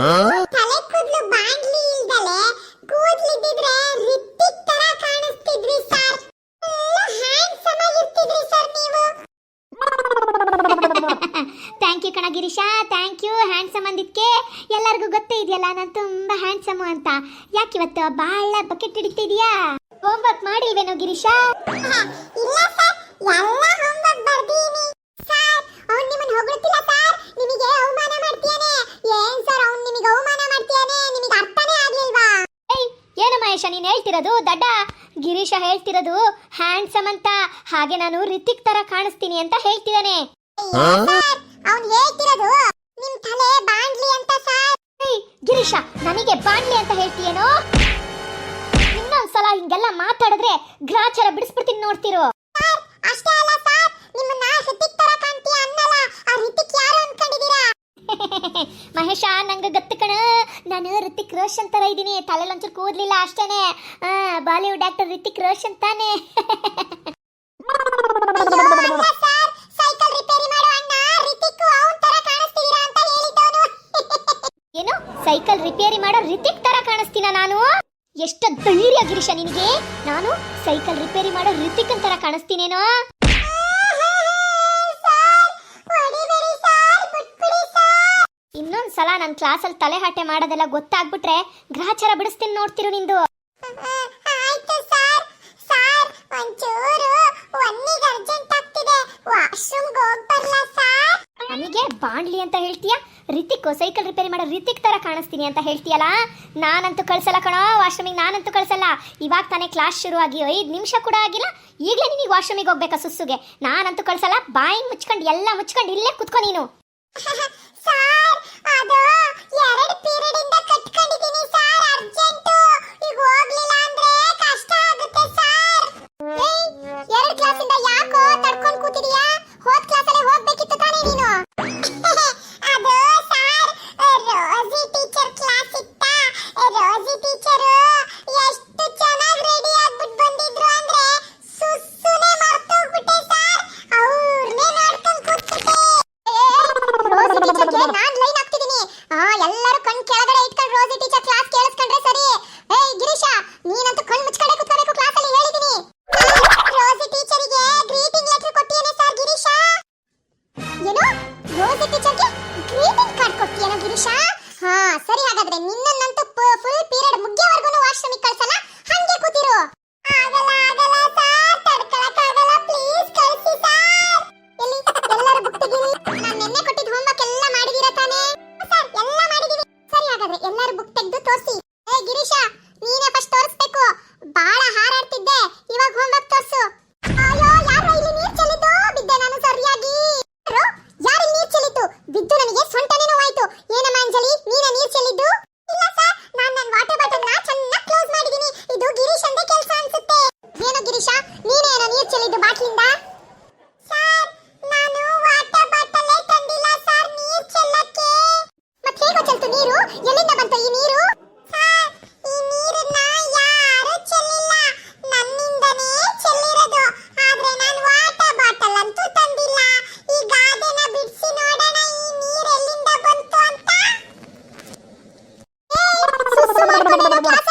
ತಲೆ ಕೂದಲು ಬಾಂಡ್ಲಿ ಇಲ್ದಲೆ ಕೂದ್ಲಿದ್ದಿದ್ರೆ ರಿತ್ತಿಕ್ ತರ ಕಾಣಿಸ್ತಿದ್ರಿ ಸರ್. ಹ್ಯಾಂಡ್ಸಮ್ ಆಗಿರ್ತಿದ್ರಿ ಸರ್ ನೀವು. ಥ್ಯಾಂಕ್ ಯು ಕಣ ಗಿರೀಶಾ ಥ್ಯಾಂಕ್ ಯು ಹ್ಯಾಂಡ್ಸಮ್ ಅಂದಿದ್ಕೆ ಎಲ್ಲರಿಗೂ ಗೊತ್ತೇ ಇದೆಯಲ್ಲ ನಾನು ತುಂಬಾ ಹ್ಯಾಂಡ್ಸಮ್ ಅಂತ. ಯಾಕೆ ಇವತ್ತು ಬಾಳ ಬಕೆಟ್ ಹಿಡಿತಿದ್ಯಾ? ಹೋಮ್ವರ್ಕ್ ಮಾಡಿಲ್ವೇನೋ ಗಿರೀಶ? ಇಲ್ಲ ಸರ್ ಎಲ್ಲ ಹೋಮ್ವರ್ಕ್ ಬರ್ದೀನಿ ಸರ್ ಅವ್ನು ನಿಮ್ಮನ್ನ ಹೊಗಳ್ತಿಲ್ಲ ಸರ್ ನಿಮಗೆ ಅವಮಾನ ಮಾಡ್ತೀಯಾನೆ ಏನ್ ಸರ್ ಅವ್ನು ನಿಮಗೆ ಅವಮಾನ ಮಾಡ್ತೀಯಾನೆ ನಿಮಗೆ ಅರ್ಥನೇ ಆಗ್ಲಿಲ್ವಾ ಏಯ್ ಏನು ಮಹೇಶ ನೀನು ಹೇಳ್ತಿರೋದು ದಡ್ಡ? ಗಿರೀಶ ಹೇಳ್ತಿರೋದು ಹ್ಯಾಂಡ್ಸಮ್ ಅಂತ. ಹಾಗೆ ನಾನು ರಿತಿಕ್ ತರ ಕಾಣಿಸ್ತೀನಿ ಅಂತ ಹೇಳ್ತಿದ್ದಾನೆ. ಸರ್ ಹೇಳ್ತಿರೋದು ನಿಮ್ ತಲೆ ಬಾಂಡ್ಲಿ ಅಂತ ಸರ್. ಗಿರೀಶ ನನಗೆ ಬಾಂಡ್ಲಿ ಅಂತ ಹೇಳ್ತೀಯೇನೋ? ಇನ್ನೊಂದ್ಸಲ ಹಿಂಗೆಲ್ಲ ಮಾತಾಡಿದ್ರೆ ಗ್ರಾಚಾರ ಬಿಡಿಸ್ಬಿಡ್ತೀನಿ ನೋಡ್ತಿರೋ. ಅಷ್ಟೇ ಅಲ್ಲ ಸರ್ ನಿಮ್ಮನ್ನ ಹೃತಿಕ್ ತರ ಕಾಣ್ತೀಯ ಅನ್ನಲ್ಲ. ಆ ರಿತಿಕ್ ಯಾರು ಮಹೇಶ ನಂಗೆ ಗೊತ್ತು ಕಣ. ನಾನು ರಿತಿಕ್ ರೋಷನ್ ತರ ಇದ್ದೀನಿ ತಲೆಲಿ ಒಂಚೂರು ಕೂದ್ಲಿಲ್ಲ ಅಷ್ಟೇನೆ. ಆ, ಬಾಲಿವುಡ್ ಆಕ್ಟರ್ ರಿತಿಕ್ ರೋಷನ್ ತಾನೇ ಏನು? ಸೈಕಲ್ ರಿಪೇರಿ ಮಾಡೋ ರಿತಿಕ್ ತರ ಕಾಣಿಸ್ತೀನ ನಾನು? ಎಷ್ಟು ಧೈರ್ಯ ಗಿರೀಶ ನಿನಗೆ? ನಾನು ಸೈಕಲ್ ರಿಪೇರಿ ಮಾಡೋ ರಿತಿಕ್ ತರ ಕಾಣಿಸ್ತೀನೇನೋ ಸರ್ ಹೊಡಿಬೇಡಿ ಸರ್ ಬಿಟ್ಬಿಡಿ ಸರ್ ಇನ್ನೊಂದ್ ಸಲ ನನ್ನ ಕ್ಲಾಸಲ್ಲಿ ತಲೆಹಾಟೆ ಮಾಡೋದೆಲ್ಲ ಗೊತ್ತಾಗ್ಬಿಟ್ರೆ ಗ್ರಹಚಾರ ಬಿಡಿಸ್ತೀನಿ ನೋಡ್ತಿರು ನಿಂದು. ನನಗೆ ಬಾಣ್ಲಿ ಅಂತ ಹೇಳ್ತೀಯ? ರಿತಿಕ್ ಸೈಕಲ್ ರಿಪೇರಿ ಮಾಡೋ ರಿತಿಕ್ ತರ ಕಾಣಿಸ್ತೀನಿ ಅಂತ ಹೇಳ್ತೀಯಲ್ಲ? ನಾನಂತೂ ಕಳ್ಸಲ್ಲ ಕಣೋ ವಾಶ್ರೂಮಿಗೆ ನಾನಂತೂ ಕಳ್ಸಲ್ಲ. ಇವಾಗ ತಾನೇ ಕ್ಲಾಸ್ ಶುರು ಆಗಿ ಐದು ನಿಮಿಷ ಕೂಡ ಆಗಿಲ್ಲ. ಈಗಲೇ ನೀನು ವಾಶ್ರೂಮಿಗೆ ಹೋಗ್ಬೇಕಾ ಸುಸ್ಸುಗೆ? ನಾನಂತೂ ಕಳ್ಸಲ್ಲ ಬಾಯಿ ಮುಚ್ಕೊಂಡು ಎಲ್ಲ ಮುಚ್ಕೊಂಡು ಇಲ್ಲೇ ಕುತ್ಕೊ ನೀನು. ಗಿರೀಶ? ಹಾ, ಸರಿ ಹಾಗಾದ್ರೆ ನಿನ್ನನ್ನಂತೂ ಫುಲ್ ಪೀರಿಯಡ್ ಮುಗಿಯೋವರೆಗೂ ವಾಶ್ರೂಮಿಗೆ ಕಳ್ಸಲ್ಲ? ಹಂಗೆ ಕೂತಿರು. ಆಗಲ್ಲ ಆಗಲ್ಲ ಸರ್ ತಡ್ಕೊಳಕ್ಕಾಗಲ್ಲ ಪ್ಲೀಸ್ ಕಳ್ಸಿ ಸರ್ ಎಲ್ಲಿ? ಎಲ್ಲರೂ ಬುಕ್ ತೆಗೀರಿ ನಾನು ನಿನ್ನೆ ಕೊಟ್ಟಿದ್ದ ಹೋಮ್ವರ್ಕ್ ಎಲ್ಲ ಮಾಡಿದೀರಾ ತಾನೇ? ಸರ್ ಎಲ್ಲ ಮಾಡಿದೀವಿ. ಸರಿ ಹಾಗಾದ್ರೆ ಎಲ್ಲರ ಬುಕ್ ತೆಗೆದು ತೋರಿಸಿ. ಏ, ಗಿರೀಶ, ನೀನೇ ಫಸ್ಟ್ ತೋರಿಸ್ಬೇಕು. ಬಾಳ ಹಾರಾಡ್ತಿದ್ದೆ. ಇವಾಗ ಹೋಮ್ವರ್ಕ್ ತೋರಿಸು. pasa?